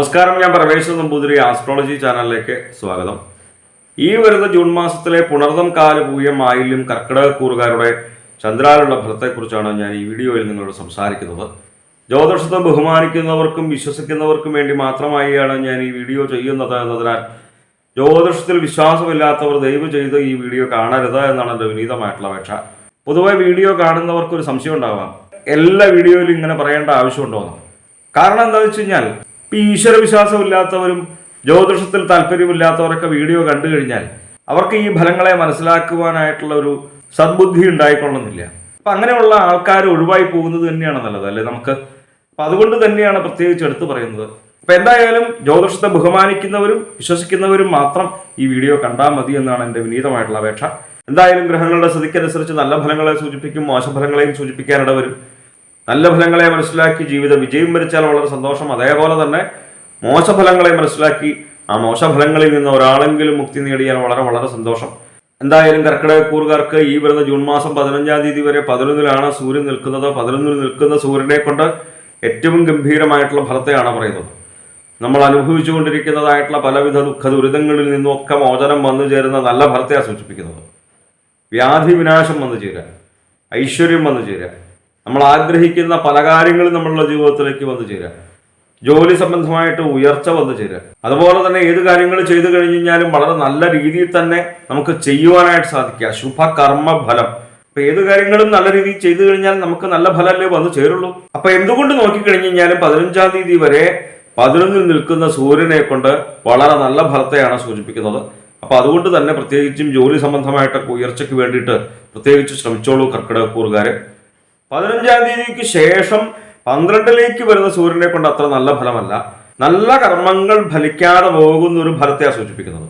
നമസ്കാരം ഞാൻ പ്രവേശ നമ്പൂതിരി ആസ്ട്രോളജി ചാനലിലേക്ക് സ്വാഗതം. ഈ വരുന്ന ജൂൺ മാസത്തിലെ പുണർദം കാലപൂയം ആയില്യം കർക്കിടകക്കൂറുകാരുടെ ചന്ദ്രാലുള്ള ഫലത്തെക്കുറിച്ചാണ് ഞാൻ ഈ വീഡിയോയിൽ നിങ്ങളോട് സംസാരിക്കുന്നത്. ജ്യോതിഷത്തെ ബഹുമാനിക്കുന്നവർക്കും വിശ്വസിക്കുന്നവർക്കും വേണ്ടി മാത്രമായാണ് ഞാൻ ഈ വീഡിയോ ചെയ്യുന്നത് എന്നതിനാൽ ജ്യോതിഷത്തിൽ വിശ്വാസമില്ലാത്തവർ ദയവ് ചെയ്ത് ഈ വീഡിയോ കാണരുത് എന്നാണ് എന്റെ വിനീതമായിട്ടുള്ള അപേക്ഷ. പൊതുവെ വീഡിയോ കാണുന്നവർക്ക് ഒരു സംശയം ഉണ്ടാവാം. എല്ലാ വീഡിയോയിലും ഇങ്ങനെ പറയേണ്ട ആവശ്യമുണ്ടോ കാരണം എന്താണെന്ന് വെച്ച് കഴിഞ്ഞാൽ ഈ ഈശ്വര വിശ്വാസമില്ലാത്തവരും ജ്യോതിഷത്തിൽ താല്പര്യമില്ലാത്തവരൊക്കെ വീഡിയോ കണ്ടു കഴിഞ്ഞാൽ അവർക്ക് ഈ ഫലങ്ങളെ മനസ്സിലാക്കുവാനായിട്ടുള്ള ഒരു സദ്ബുദ്ധി ഉണ്ടായിക്കൊള്ളുന്നില്ല അപ്പൊ അങ്ങനെയുള്ള ആൾക്കാർ ഒഴിവായി പോകുന്നത് തന്നെയാണ് നല്ലത് അല്ലെ നമുക്ക്? അപ്പൊ അതുകൊണ്ട് തന്നെയാണ് പ്രത്യേകിച്ച് എടുത്തു പറയുന്നത്. അപ്പൊ എന്തായാലും ജ്യോതിഷത്തെ ബഹുമാനിക്കുന്നവരും വിശ്വസിക്കുന്നവരും മാത്രം ഈ വീഡിയോ കണ്ടാൽ മതി എന്നാണ് എന്റെ വിനീതമായിട്ടുള്ള അപേക്ഷ. എന്തായാലും ഗ്രഹങ്ങളുടെ സ്ഥിതിക്കനുസരിച്ച് നല്ല ഫലങ്ങളെ സൂചിപ്പിക്കും മോശഫലങ്ങളെയും സൂചിപ്പിക്കാനിട വരും നല്ല ഫലങ്ങളെ മനസ്സിലാക്കി ജീവിത വിജയം വരിച്ചാൽ വളരെ സന്തോഷം. അതേപോലെ തന്നെ മോശഫലങ്ങളെ മനസ്സിലാക്കി ആ മോശഫലങ്ങളിൽ നിന്ന് ഒരാളെങ്കിലും മുക്തി നേടിയാൽ വളരെ വളരെ സന്തോഷം. എന്തായാലും കർക്കിടകക്കൂറുകാർക്ക് ഈ വരുന്ന ജൂൺ മാസം പതിനഞ്ചാം തീയതി വരെ പതിനൊന്നിലാണ് സൂര്യൻ നിൽക്കുന്നത്. പതിനൊന്നിൽ നിൽക്കുന്ന സൂര്യനെ കൊണ്ട് ഏറ്റവും ഗംഭീരമായിട്ടുള്ള ഫലത്തെയാണ് പറയുന്നത്. നമ്മൾ അനുഭവിച്ചുകൊണ്ടിരിക്കുന്നതായിട്ടുള്ള പലവിധ ദുഃഖ ദുരിതങ്ങളിൽ നിന്നൊക്കെ മോചനം വന്നു ചേരുന്ന നല്ല ഫലത്തെയാണ് സൂചിപ്പിക്കുന്നത്. വ്യാധി വിനാശം വന്നു ചേരുക. ഐശ്വര്യം വന്നു ചേരുക. നമ്മൾ ആഗ്രഹിക്കുന്ന പല കാര്യങ്ങളും നമ്മളുടെ ജീവിതത്തിലേക്ക് വന്നു ചേരാം ജോലി സംബന്ധമായിട്ട് ഉയർച്ച വന്നു ചേരാം അതുപോലെ തന്നെ ഏത് കാര്യങ്ങൾ ചെയ്തു കഴിഞ്ഞു കഴിഞ്ഞാലും വളരെ നല്ല രീതിയിൽ തന്നെ നമുക്ക് ചെയ്യുവാനായിട്ട് സാധിക്കുക. ശുഭകർമ്മ ഫലം അപ്പൊ ഏത് കാര്യങ്ങളും നല്ല രീതിയിൽ ചെയ്തു കഴിഞ്ഞാൽ നമുക്ക് നല്ല ഫലമല്ലേ വന്നു ചേരുള്ളൂ. അപ്പൊ എന്തുകൊണ്ട് നോക്കിക്കഴിഞ്ഞു കഴിഞ്ഞാലും പതിനഞ്ചാം തീയതി വരെ പതിനൊന്നിൽ നിൽക്കുന്ന സൂര്യനെ കൊണ്ട് വളരെ നല്ല ഫലത്തെയാണ് സൂചിപ്പിക്കുന്നത്. അപ്പൊ അതുകൊണ്ട് തന്നെ പ്രത്യേകിച്ചും ജോലി സംബന്ധമായിട്ടൊക്കെ ഉയർച്ചയ്ക്ക് വേണ്ടിയിട്ട് പ്രത്യേകിച്ച് ശ്രമിച്ചോളൂ കർക്കിടകക്കൂറുകാര് പതിനഞ്ചാം തീയതിക്ക് ശേഷം പന്ത്രണ്ടിലേക്ക് വരുന്ന സൂര്യനെ കൊണ്ട് അത്ര നല്ല ഫലമല്ല. നല്ല കർമ്മങ്ങൾ ഫലിക്കാതെ പോകുന്ന ഒരു ഫലത്തെയാണ് സൂചിപ്പിക്കുന്നത്.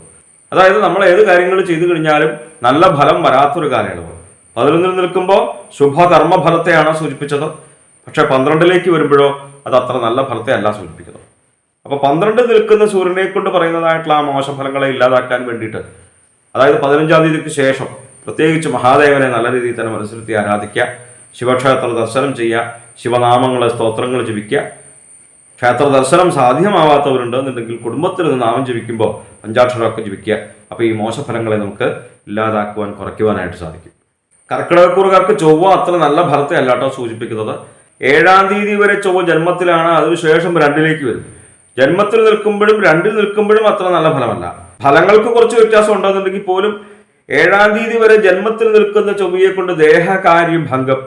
അതായത് നമ്മൾ ഏത് കാര്യങ്ങൾ ചെയ്തു കഴിഞ്ഞാലും നല്ല ഫലം വരാത്തൊരു കാലയളവ്. പതിനൊന്നിൽ നിൽക്കുമ്പോൾ ശുഭകർമ്മ ഫലത്തെയാണ് സൂചിപ്പിച്ചത്. പക്ഷെ പന്ത്രണ്ടിലേക്ക് വരുമ്പോഴോ അത് അത്ര നല്ല ഫലത്തെ അല്ല സൂചിപ്പിക്കുന്നത്. അപ്പൊ പന്ത്രണ്ട് നിൽക്കുന്ന സൂര്യനെ കൊണ്ട് പറയുന്നതായിട്ടുള്ള ആ മോശഫലങ്ങളെ ഇല്ലാതാക്കാൻ വേണ്ടിയിട്ട് അതായത് പതിനഞ്ചാം തീയതിക്ക് ശേഷം പ്രത്യേകിച്ച് മഹാദേവനെ നല്ല രീതിയിൽ തന്നെ മനസ്സിലെത്തി ആരാധിക്കുക. ശിവക്ഷേത്ര ദർശനം ചെയ്യുക ശിവനാമങ്ങളെ സ്തോത്രങ്ങൾ ജപിക്കുക. ക്ഷേത്ര ദർശനം സാധ്യമാവാത്തവരുണ്ട് എന്നുണ്ടെങ്കിൽ കുടുംബത്തിൽ നിന്ന് നാമം ജപിക്കുമ്പോൾ പഞ്ചാക്ഷരമൊക്കെ ജപിക്കുക. അപ്പോൾ ഈ മോശഫലങ്ങളെ നമുക്ക് ഇല്ലാതാക്കുവാൻ കുറയ്ക്കുവാനായിട്ട് സാധിക്കും. കർക്കിടകക്കൂറുകാർക്ക് ചൊവ്വ അത്ര നല്ല ഫലത്തെ അല്ലാട്ടോ സൂചിപ്പിക്കുന്നത്. ഏഴാം തീയതി വരെ ചൊവ്വ ജന്മത്തിലാണ് അതിനുശേഷം രണ്ടിലേക്ക് വരും ജന്മത്തിൽ നിൽക്കുമ്പോഴും രണ്ടിൽ നിൽക്കുമ്പോഴും അത്ര നല്ല ഫലമല്ല. ഫലങ്ങൾക്ക് കുറച്ച് വ്യത്യാസം ഉണ്ടെന്നുണ്ടെങ്കിൽ പോലും ഏഴാം തീയതി വരെ ജന്മത്തിൽ നിൽക്കുന്ന ചൊവ്വയെ കൊണ്ട് ദേഹകാര്യഭംഗം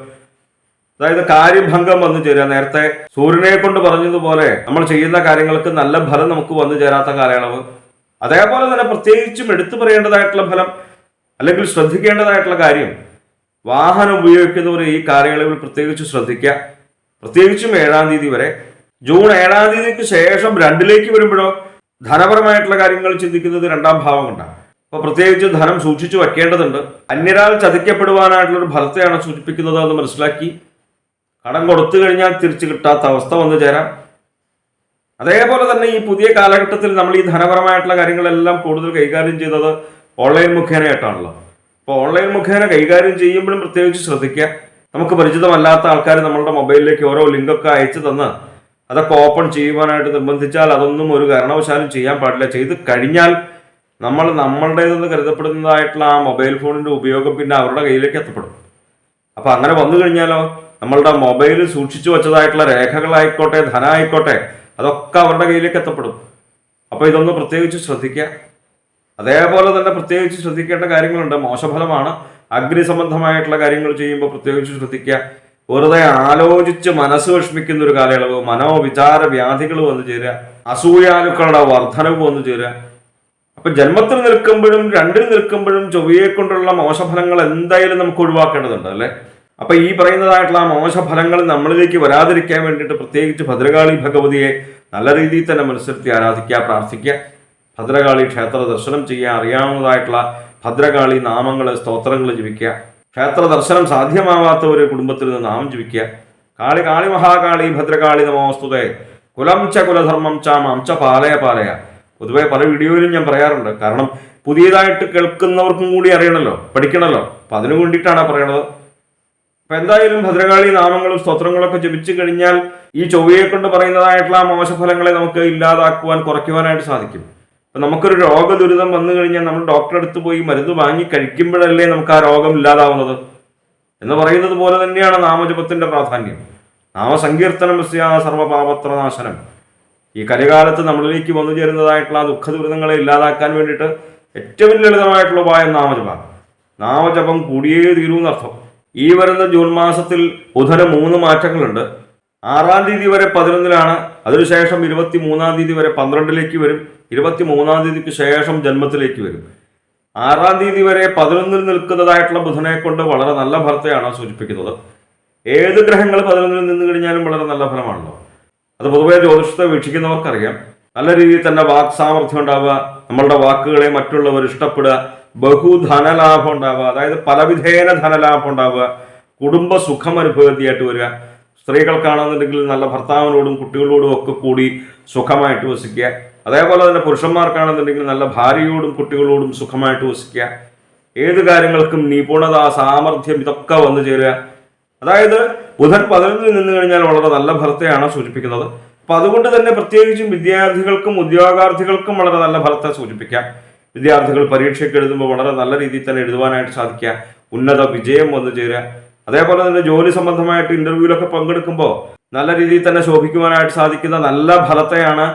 അതായത് കാര്യഭംഗം വന്നു ചേരുക നേരത്തെ സൂര്യനെ കൊണ്ട് പറഞ്ഞതുപോലെ നമ്മൾ ചെയ്യുന്ന കാര്യങ്ങൾക്ക് നല്ല ഫലം നമുക്ക് വന്നു ചേരാത്ത കാലയളവ്. അതേപോലെ തന്നെ പ്രത്യേകിച്ചും എടുത്തു പറയേണ്ടതായിട്ടുള്ള ഫലം അല്ലെങ്കിൽ ശ്രദ്ധിക്കേണ്ടതായിട്ടുള്ള കാര്യം വാഹനം ഉപയോഗിക്കുന്നവർ ഈ കാലയളവിൽ പ്രത്യേകിച്ച് ശ്രദ്ധിക്കുക പ്രത്യേകിച്ചും ഏഴാം തീയതി വരെ. ജൂൺ ഏഴാം തീയതിക്ക് ശേഷം രണ്ടിലേക്ക് വരുമ്പോഴോ ധനപരമായിട്ടുള്ള കാര്യങ്ങൾ ചിന്തിക്കുന്നത് രണ്ടാം ഭാവം കൊണ്ടാണ്. അപ്പൊ പ്രത്യേകിച്ച് ധനം സൂക്ഷിച്ചു വെക്കേണ്ടതുണ്ട് അന്യരാൾ ചതിക്കപ്പെടുവാനായിട്ടുള്ള ഒരു ഫലത്തെയാണ് സൂചിപ്പിക്കുന്നത് എന്ന് മനസ്സിലാക്കി കടം കൊടുത്തു കഴിഞ്ഞാൽ തിരിച്ചു കിട്ടാത്ത അവസ്ഥ വന്നു ചേരാം. അതേപോലെ തന്നെ ഈ പുതിയ കാലഘട്ടത്തിൽ നമ്മൾ ഈ ധനപരമായിട്ടുള്ള കാര്യങ്ങളെല്ലാം കൂടുതൽ കൈകാര്യം ചെയ്തത് ഓൺലൈൻ മുഖേനയായിട്ടാണല്ലോ. അപ്പോൾ ഓൺലൈൻ മുഖേന കൈകാര്യം ചെയ്യുമ്പോഴും പ്രത്യേകിച്ച് ശ്രദ്ധിക്കുക. നമുക്ക് പരിചിതമല്ലാത്ത ആൾക്കാർ നമ്മളുടെ മൊബൈലിലേക്ക് ഓരോ ലിങ്കൊക്കെ അയച്ചു തന്ന് അതൊക്കെ ഓപ്പൺ ചെയ്യുവാനായിട്ട് നിർബന്ധിച്ചാൽ അതൊന്നും ഒരു കാരണവശാലും ചെയ്യാൻ പാടില്ല. ചെയ്ത് കഴിഞ്ഞാൽ നമ്മൾ നമ്മളുടേതെന്ന് കരുതപ്പെടുന്നതായിട്ടുള്ള ആ മൊബൈൽ ഫോണിന്റെ ഉപയോഗം പിന്നെ അവരുടെ കയ്യിലേക്ക് എത്തപ്പെടും. അപ്പോൾ അങ്ങനെ വന്നു കഴിഞ്ഞാലോ? നമ്മളുടെ മൊബൈൽ സൂക്ഷിച്ചു വെച്ചതായിട്ടുള്ള രേഖകളായിക്കോട്ടെ ധനമായിക്കോട്ടെ അതൊക്കെ അവരുടെ കയ്യിലേക്ക് എത്തപ്പെടും. അപ്പോൾ ഇതൊന്ന് പ്രത്യേകിച്ച് ശ്രദ്ധിക്കുക. അതേപോലെ തന്നെ പ്രത്യേകിച്ച് ശ്രദ്ധിക്കേണ്ട കാര്യങ്ങളുണ്ട്. മോശഫലമാണ് അഗ്നി സംബന്ധമായിട്ടുള്ള കാര്യങ്ങൾ ചെയ്യുമ്പോൾ പ്രത്യേകിച്ച് ശ്രദ്ധിക്കുക. വെറുതെ ആലോചിച്ച് മനസ്സ് വിഷമിക്കുന്ന ഒരു കാലയളവ് മനോവിചാര വ്യാധികൾ വന്നു ചേരുക അസൂയാലുക്കളുടെ വർധനവ് വന്നു ചേരുക. അപ്പൊ ജന്മത്തിൽ നിൽക്കുമ്പോഴും രണ്ടിൽ നിൽക്കുമ്പോഴും ചൊവ്വയെ കൊണ്ടുള്ള മോശഫലങ്ങൾ എന്തായാലും നമുക്ക് ഒഴിവാക്കേണ്ടതുണ്ട് അല്ലെ? അപ്പൊ ഈ പറയുന്നതായിട്ടുള്ള ആ മോശഫലങ്ങൾ നമ്മളിലേക്ക് വരാതിരിക്കാൻ വേണ്ടിയിട്ട് പ്രത്യേകിച്ച് ഭദ്രകാളി ഭഗവതിയെ നല്ല രീതിയിൽ തന്നെ മനസ്സിലത്തി ആരാധിക്കുക പ്രാർത്ഥിക്കുക. ഭദ്രകാളി ക്ഷേത്ര ദർശനം ചെയ്യുക അറിയാവുന്നതായിട്ടുള്ള ഭദ്രകാളി നാമങ്ങൾ സ്തോത്രങ്ങൾ ജപിക്കുക. ക്ഷേത്ര ദർശനം സാധ്യമാവാത്ത ഒരു കുടുംബത്തിൽ നിന്ന് നാമം ജപിക്കുക. കാളി കാളി മഹാകാളി ഭദ്രകാളി നമോസ്തുതേ. കുലം ച കുലധർമ്മം ച മാം ച പാലയ പാലയ. പൊതുവെ പല വീഡിയോയിലും ഞാൻ പറയാറുണ്ട്. കാരണം പുതിയതായിട്ട് കേൾക്കുന്നവർക്കും കൂടി അറിയണമല്ലോ പഠിക്കണമല്ലോ അപ്പൊ അതിനു വേണ്ടിയിട്ടാണ് പറയണത്. അപ്പൊ എന്തായാലും ഭദ്രകാളി നാമങ്ങളും സ്തോത്രങ്ങളൊക്കെ ജപിച്ചു കഴിഞ്ഞാൽ ഈ ചൊവ്വയെ കൊണ്ട് പറയുന്നതായിട്ടുള്ള മോശഫലങ്ങളെ നമുക്ക് ഇല്ലാതാക്കുവാൻ കുറയ്ക്കുവാനായിട്ട് സാധിക്കും. അപ്പൊ നമുക്കൊരു രോഗ ദുരിതം വന്നു കഴിഞ്ഞാൽ നമ്മൾ ഡോക്ടറെ അടുത്ത് പോയി മരുന്ന് വാങ്ങി കഴിക്കുമ്പോഴല്ലേ നമുക്ക് ആ രോഗം ഇല്ലാതാവുന്നത്. എന്ന് പറയുന്നത് പോലെ തന്നെയാണ് നാമജപത്തിന്റെ പ്രാധാന്യം. നാമസങ്കീർത്തനം സർവപാപത്ര സർവപാപത്രനാശനം. ഈ കലികാലത്ത് നമ്മളിലേക്ക് വന്നു ചേരുന്നതായിട്ടുള്ള ആ ദുഃഖ ദുരിതങ്ങളെ ഇല്ലാതാക്കാൻ വേണ്ടിയിട്ട് ഏറ്റവും ലളിതമായിട്ടുള്ള ഉപായം നാമജപം. നാമജപം കൂടിയേ തീരൂ എന്നർത്ഥം. ഈ വരുന്ന ജൂൺ മാസത്തിൽ ബുധന് മൂന്ന് മാറ്റങ്ങളുണ്ട്. ആറാം തീയതി വരെ പതിനൊന്നിലാണ് അതിനുശേഷം ഇരുപത്തി മൂന്നാം തീയതി വരെ പന്ത്രണ്ടിലേക്ക് വരും ഇരുപത്തി മൂന്നാം തീയതിക്ക് ശേഷം ജന്മത്തിലേക്ക് വരും. ആറാം തീയതി വരെ പതിനൊന്നിൽ നിൽക്കുന്നതായിട്ടുള്ള ബുധനെ കൊണ്ട് വളരെ നല്ല ഫലത്തെയാണ് സൂചിപ്പിക്കുന്നത്. ഏത് ഗ്രഹങ്ങൾ പതിനൊന്നിൽ നിന്ന് കഴിഞ്ഞാലും വളരെ നല്ല ഫലമാണല്ലോ. അത് പൊതുവേ ജ്യോതിഷത്തെ വീക്ഷിക്കുന്നവർക്കറിയാം. നല്ല രീതിയിൽ തന്നെ വാക് സാമർഥ്യം ഉണ്ടാവുക നമ്മളുടെ വാക്കുകളെ മറ്റുള്ളവർ ഇഷ്ടപ്പെടുക ബഹുധനലാഭം ഉണ്ടാവുക അതായത് പലവിധേന ധനലാഭം ഉണ്ടാവുക കുടുംബ സുഖം അനുഭവത്തിയായിട്ട് വരിക സ്ത്രീകൾക്കാണെന്നുണ്ടെങ്കിൽ നല്ല ഭർത്താവിനോടും കുട്ടികളോടും ഒക്കെ കൂടി സുഖമായിട്ട് വസിക്കുക അതേപോലെ തന്നെ പുരുഷന്മാർക്കാണെന്നുണ്ടെങ്കിൽ നല്ല ഭാര്യയോടും കുട്ടികളോടും സുഖമായിട്ട് വസിക്കുക ഏത് കാര്യങ്ങൾക്കും നിപുണത സാമർഥ്യം ഇതൊക്കെ വന്നു ചേരുക അതായത് ബുധൻ പതിനൊന്നിൽ നിന്ന് കഴിഞ്ഞാൽ വളരെ നല്ല ഫലത്തെയാണ് സൂചിപ്പിക്കുന്നത്. അപ്പൊ അതുകൊണ്ട് തന്നെ പ്രത്യേകിച്ചും വിദ്യാർത്ഥികൾക്കും ഉദ്യോഗാർത്ഥികൾക്കും വളരെ നല്ല ഫലത്തെ സൂചിപ്പിക്കാം. വിദ്യാർത്ഥികൾ പരീക്ഷയ്ക്ക് എഴുതുമ്പോൾ വളരെ നല്ല രീതിയിൽ തന്നെ എഴുതുവാനായിട്ട് സാധിക്കുക. ഉന്നത വിജയം വന്നു ചേരുക. അതേപോലെ തന്നെ ജോലി സംബന്ധമായിട്ട് ഇന്റർവ്യൂവിലൊക്കെ പങ്കെടുക്കുമ്പോൾ നല്ല രീതിയിൽ തന്നെ ശോഭിക്കുവാനായിട്ട് സാധിക്കുന്ന നല്ല ഫലത്തെയാണ്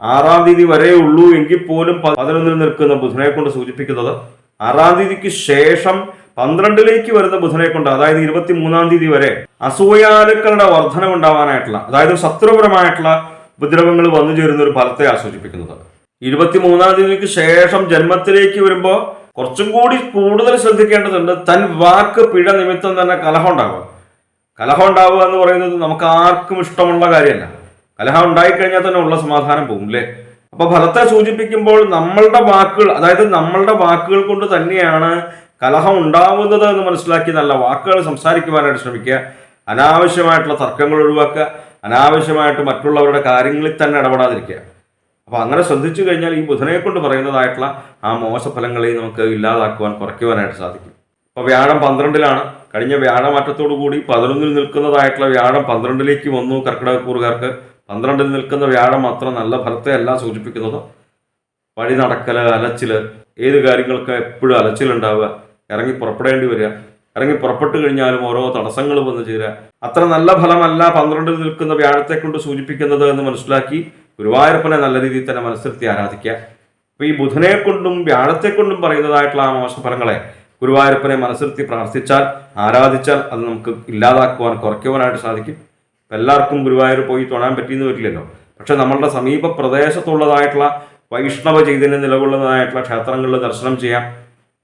ആറാം തീയതി വരെ ഉള്ളൂ എങ്കിൽ പോലും പതിനൊന്നിൽ നിൽക്കുന്ന ബുധനെ കൊണ്ട് സൂചിപ്പിക്കുന്നത്. ആറാം തീയതിക്ക് ശേഷം പന്ത്രണ്ടിലേക്ക് വരുന്ന ബുധനെ കൊണ്ട് അതായത് ഇരുപത്തി മൂന്നാം തീയതി വരെ അസൂയാലുക്കളുടെ വർധനം ഉണ്ടാവാനായിട്ടുള്ള അതായത് ശത്രുപരമായിട്ടുള്ള ഉപദ്രവങ്ങൾ വന്നു ചേരുന്ന ഒരു ഫലത്തെയാണ് സൂചിപ്പിക്കുന്നത് ഇരുപത്തി മൂന്നാം തീയതിക്ക് ശേഷം ജന്മത്തിലേക്ക് വരുമ്പോൾ കുറച്ചും കൂടി കൂടുതൽ ശ്രദ്ധിക്കേണ്ടതുണ്ട് തൻ വാക്ക് പിഴ നിമിത്തം തന്നെ കലഹം ഉണ്ടാവുക. കലഹം ഉണ്ടാവുക എന്ന് പറയുന്നത് നമുക്ക് ആർക്കും ഇഷ്ടമുള്ള കാര്യമല്ല. കലഹം ഉണ്ടായിക്കഴിഞ്ഞാൽ തന്നെ ഉള്ള സമാധാനം പോകും അല്ലേ? അപ്പൊ ഫലത്തെ സൂചിപ്പിക്കുമ്പോൾ നമ്മളുടെ വാക്കുകൾ അതായത് നമ്മളുടെ വാക്കുകൾ കൊണ്ട് തന്നെയാണ് കലഹം ഉണ്ടാവുന്നത് എന്ന് മനസ്സിലാക്കി നല്ല വാക്കുകൾ സംസാരിക്കുവാനായിട്ട് ശ്രമിക്കുക. അനാവശ്യമായിട്ടുള്ള തർക്കങ്ങൾ ഒഴിവാക്കുക. അനാവശ്യമായിട്ട് മറ്റുള്ളവരുടെ കാര്യങ്ങളിൽ തന്നെ ഇടപെടാതിരിക്കുക. അപ്പോൾ അങ്ങനെ ശ്രദ്ധിച്ചു കഴിഞ്ഞാൽ ഈ ബുധനെ കൊണ്ട് പറയുന്നതായിട്ടുള്ള ആ മോശഫലങ്ങളെ നമുക്ക് ഇല്ലാതാക്കുവാൻ കുറയ്ക്കുവാനായിട്ട് സാധിക്കും. അപ്പോൾ വ്യാഴം പന്ത്രണ്ടിലാണ്. കഴിഞ്ഞ വ്യാഴമാറ്റത്തോടു കൂടി പതിനൊന്നിൽ നിൽക്കുന്നതായിട്ടുള്ള വ്യാഴം പന്ത്രണ്ടിലേക്ക് വന്നു കർക്കിടകക്കൂറുകാർക്ക് പന്ത്രണ്ടിൽ നിൽക്കുന്ന വ്യാഴം മാത്രം നല്ല ഫലത്തെ അല്ല സൂചിപ്പിക്കുന്നത്. വഴി നടക്കൽ അലച്ചിൽ ഏത് കാര്യങ്ങൾക്കും എപ്പോഴും അലച്ചിലുണ്ടാവുക. ഇറങ്ങി പുറപ്പെടേണ്ടി വരിക. ഇറങ്ങി പുറപ്പെട്ടു കഴിഞ്ഞാലും ഓരോ തടസ്സങ്ങൾ വന്നു ചേരുക. അത്ര നല്ല ഫലമല്ല പന്ത്രണ്ടിൽ നിൽക്കുന്ന വ്യാഴത്തെ കൊണ്ട് സൂചിപ്പിക്കുന്നത് എന്ന് മനസ്സിലാക്കി ഗുരുവായൂരപ്പനെ നല്ല രീതിയിൽ തന്നെ മനസ്സിലത്തി ആരാധിക്കുക. അപ്പൊ ഈ ബുധനെ കൊണ്ടും വ്യാഴത്തെ കൊണ്ടും പറയുന്നതായിട്ടുള്ള ആ മോശഫലങ്ങളെ ഗുരുവായൂരപ്പനെ മനസ്സിലത്തി പ്രാർത്ഥിച്ചാൽ ആരാധിച്ചാൽ അത് നമുക്ക് ഇല്ലാതാക്കുവാൻ കുറയ്ക്കുവാനായിട്ട് സാധിക്കും. എല്ലാവർക്കും ഗുരുവായൂർ പോയി തൊഴാൻ പറ്റിയെന്ന് വരില്ലല്ലോ. പക്ഷെ നമ്മളുടെ സമീപ പ്രദേശത്തുള്ളതായിട്ടുള്ള വൈഷ്ണവ ചൈതന്യം നിലകൊള്ളുന്നതായിട്ടുള്ള ക്ഷേത്രങ്ങളിൽ ദർശനം ചെയ്യാം.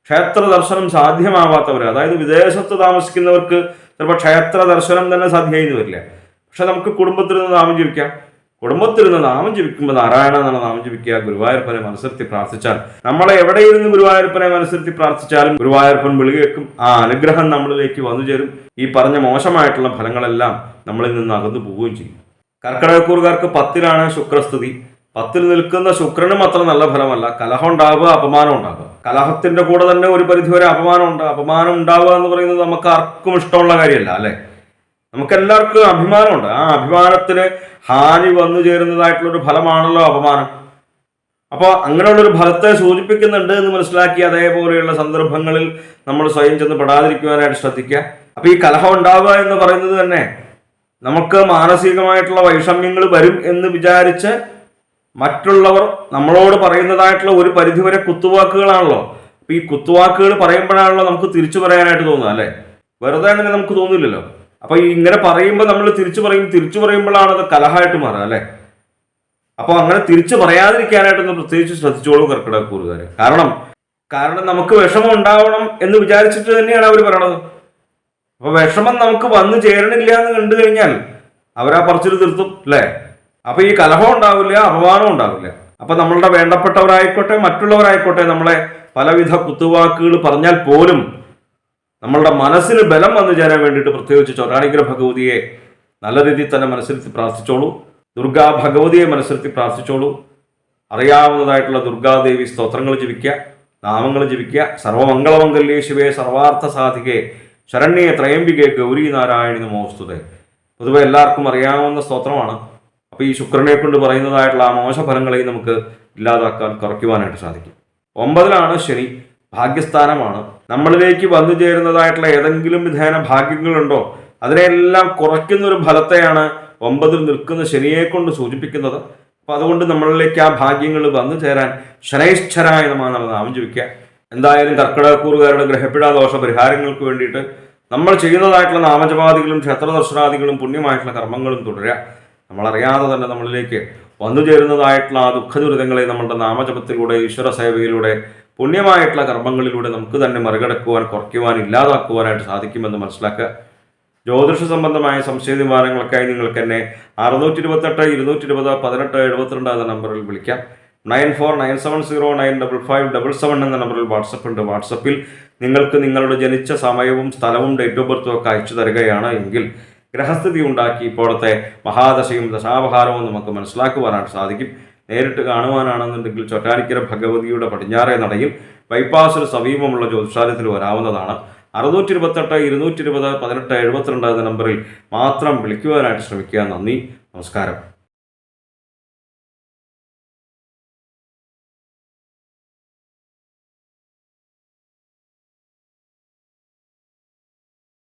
ക്ഷേത്ര ദർശനം സാധ്യമാവാത്തവർ അതായത് വിദേശത്ത് താമസിക്കുന്നവർക്ക് ചിലപ്പോൾ ക്ഷേത്ര ദർശനം തന്നെ സാധ്യമായിരുന്നു വരില്ല. പക്ഷെ നമുക്ക് കുടുംബത്തിൽ നിന്ന് നാമം ജപിക്കാം. കുടുംബത്തിൽ നിന്ന് നാമം ജപിക്കുമ്പോൾ നാരായണ എന്നുള്ള നാമം ജപിക്കുക. ഗുരുവായൂരപ്പനെ മനസ്സിരുത്തി പ്രാർത്ഥിച്ചാൽ നമ്മളെ എവിടെ ഇരുന്ന് ഗുരുവായൂരപ്പനെ മനസ്സിരുത്തി പ്രാർത്ഥിച്ചാലും ഗുരുവായൂരപ്പൻ വിളികേക്കും ആ അനുഗ്രഹം നമ്മളിലേക്ക് വന്നു ചേരും. ഈ പറഞ്ഞ മോശമായിട്ടുള്ള ഫലങ്ങളെല്ലാം നമ്മളിൽ നിന്ന് അകന്നു പോവുകയും ചെയ്യും. കർക്കിടകക്കൂറുകാർക്ക് പത്തിലാണ് ശുക്രസ്ഥിതി. പത്തിൽ നിൽക്കുന്ന ശുക്രനും അത്ര നല്ല ഫലമല്ല. കലഹം ഉണ്ടാവുക അപമാനം ഉണ്ടാവുക. കലഹത്തിന്റെ കൂടെ തന്നെ ഒരു പരിധിവരെ അപമാനം ഉണ്ട് അപമാനം ഉണ്ടാവുക എന്ന് പറയുന്നത് നമുക്ക് ആർക്കും ഇഷ്ടമുള്ള കാര്യമല്ല അല്ലെ? നമുക്ക് എല്ലാവർക്കും അഭിമാനമുണ്ട്. ആ അഭിമാനത്തിന് ഹാനി വന്നു ചേരുന്നതായിട്ടുള്ള ഒരു ഫലമാണല്ലോ അപമാനം. അപ്പോൾ അങ്ങനെയുള്ളൊരു ഫലത്തെ സൂചിപ്പിക്കുന്നുണ്ട് എന്ന് മനസ്സിലാക്കി അതേപോലെയുള്ള സന്ദർഭങ്ങളിൽ നമ്മൾ സ്വയം ചെന്ന് പെടാതിരിക്കുവാനായിട്ട് ശ്രദ്ധിക്കുക. അപ്പൊ ഈ കലഹം ഉണ്ടാവുക എന്ന് പറയുന്നത് തന്നെ നമുക്ക് മാനസികമായിട്ടുള്ള വൈഷമ്യങ്ങൾ വരും എന്ന് വിചാരിച്ച് മറ്റുള്ളവർ നമ്മളോട് പറയുന്നതായിട്ടുള്ള ഒരു പരിധിവരെ കുത്തുവാക്കുകളാണല്ലോ. അപ്പൊ ഈ കുത്തുവാക്കുകൾ പറയുമ്പോഴാണല്ലോ നമുക്ക് തിരിച്ചു പറയാനായിട്ട് തോന്നുക അല്ലെ? വെറുതെ അങ്ങനെ നമുക്ക് തോന്നില്ലല്ലോ. അപ്പൊ ഈ ഇങ്ങനെ പറയുമ്പോൾ നമ്മൾ തിരിച്ചു പറയും തിരിച്ചു പറയുമ്പോഴാണ് അത് കലഹമായിട്ട് മാറുക അല്ലെ? അപ്പൊ അങ്ങനെ തിരിച്ചു പറയാതിരിക്കാനായിട്ടൊന്ന് പ്രത്യേകിച്ച് ശ്രദ്ധിച്ചോളൂ കർക്കിടകക്കൂറുകാർ കാരണം കാരണം നമുക്ക് വിഷമം ഉണ്ടാവണം എന്ന് വിചാരിച്ചിട്ട് തന്നെയാണ് അവർ പറയണത്. അപ്പൊ വിഷമം നമുക്ക് വന്നു ചേരണില്ല എന്ന് കണ്ടു കഴിഞ്ഞാൽ അവരാ പറച്ചിൽ തീർത്തും അല്ലേ? അപ്പൊ ഈ കലഹം ഉണ്ടാവില്ല അപമാനം ഉണ്ടാവില്ല. അപ്പൊ നമ്മളുടെ വേണ്ടപ്പെട്ടവരായിക്കോട്ടെ മറ്റുള്ളവരായിക്കോട്ടെ നമ്മളെ പലവിധ കുത്തുവാക്കുകൾ പറഞ്ഞാൽ പോലും നമ്മളുടെ മനസ്സിന് ബലം വന്നു ചേരാൻ വേണ്ടിയിട്ട് പ്രത്യേകിച്ച് ചൊരാണിഗ്ര ഭഗവതിയെ നല്ല രീതിയിൽ തന്നെ മനസ്സിരുത്തി പ്രാർത്ഥിച്ചോളൂ. ദുർഗാ ഭഗവതിയെ മനസ്സിരുത്തി പ്രാർത്ഥിച്ചോളൂ. അറിയാവുന്നതായിട്ടുള്ള ദുർഗാദേവി സ്തോത്രങ്ങൾ ജപിക്കുക നാമങ്ങൾ ജപിക്കുക. സർവമംഗളമംഗല്യേ ശിവേ സർവാർത്ഥ സാധികെ. ശരണ്യെ ത്രയംബികെ ഗൗരി നാരായണി നമോസ്തുതേ പൊതുവെ എല്ലാവർക്കും അറിയാവുന്ന സ്തോത്രമാണ്. അപ്പോൾ ഈ ശുക്രനെ കൊണ്ട് പറയുന്നതായിട്ടുള്ള ആ മോശഫലങ്ങളെയും നമുക്ക് ഇല്ലാതാക്കാൻ കുറയ്ക്കുവാനായിട്ട് സാധിക്കും. ഒമ്പതിലാണ് ശനി. ഭാഗ്യസ്ഥാനമാണ്. നമ്മളിലേക്ക് വന്നു ചേരുന്നതായിട്ടുള്ള ഏതെങ്കിലും വിധേന ഭാഗ്യങ്ങളുണ്ടോ? അതിനെയെല്ലാം കുറയ്ക്കുന്ന ഒരു ഫലത്തെയാണ് ഒമ്പതിൽ നിൽക്കുന്ന ശനിയെ കൊണ്ട് സൂചിപ്പിക്കുന്നത്. അപ്പോൾ അതുകൊണ്ട് നമ്മളിലേക്ക് ആ ഭാഗ്യങ്ങൾ വന്നു ചേരാൻ ശനൈശ്വരായ നമ്മൾ നാമം ജപിക്കുക എന്തായാലും കർക്കിടകക്കൂറുകാരുടെ ഗ്രഹപ്പിഴ ദോഷ പരിഹാരങ്ങൾക്ക് വേണ്ടിയിട്ട് നമ്മൾ ചെയ്യുന്നതായിട്ടുള്ള നാമജപാദികളും ക്ഷേത്രദർശനാദികളും പുണ്യമായിട്ടുള്ള കർമ്മങ്ങളും തുടരുക. നമ്മളറിയാതെ തന്നെ നമ്മളിലേക്ക് വന്നു ചേരുന്നതായിട്ടുള്ള ആ ദുഃഖദുരിതങ്ങളെ നമ്മളുടെ നാമജപത്തിലൂടെ ഈശ്വര സേവയിലൂടെ പുണ്യമായിട്ടുള്ള കർമ്മങ്ങളിലൂടെ നമുക്ക് തന്നെ മറികടക്കുവാൻ കുറയ്ക്കുവാൻ ഇല്ലാതാക്കുവാനായിട്ട് സാധിക്കുമെന്ന് മനസ്സിലാക്കുക. ജ്യോതിഷ സംബന്ധമായ സംശയ നിവാരണങ്ങൾക്കായി നിങ്ങൾക്ക് എന്നെ അറുന്നൂറ്റി ഇരുപത്തെട്ട് ഇരുന്നൂറ്റി ഇരുപത് പതിനെട്ട് എഴുപത്തിരണ്ട് എന്ന നമ്പറിൽ വിളിക്കാം. Nine four nine seven zero nine double five double seven എന്ന നമ്പറിൽ വാട്സപ്പ് ഉണ്ട്. വാട്സപ്പിൽ നിങ്ങൾക്ക് നിങ്ങളുടെ ജനിച്ച സമയവും സ്ഥലവും ഡേറ്റ് ഓഫ് ബർത്തും ഒക്കെ അയച്ചു തരികയാണ്. എങ്കിൽ ഗ്രഹസ്ഥിതി ഉണ്ടാക്കി ഇപ്പോഴത്തെ മഹാദശയും ദശാപഹാരവും നമുക്ക് മനസ്സിലാക്കുവാനായിട്ട് സാധിക്കും. നേരിട്ട് കാണുവാനാണെന്നുണ്ടെങ്കിൽ ചൊറ്റാനിക്കര ഭഗവതിയുടെ പടിഞ്ഞാറേ നടയിൽ ബൈപ്പാസിന് സമീപമുള്ള ജ്യോതിഷാലയത്തിൽ വരാവുന്നതാണ്. അറുന്നൂറ്റി ഇരുപത്തെട്ട് ഇരുന്നൂറ്റി ഇരുപത് പതിനെട്ട് എഴുപത്തിരണ്ട് എന്ന നമ്പറിൽ മാത്രം വിളിക്കുവാനായിട്ട് ശ്രമിക്കുക. നന്ദി നമസ്കാരം.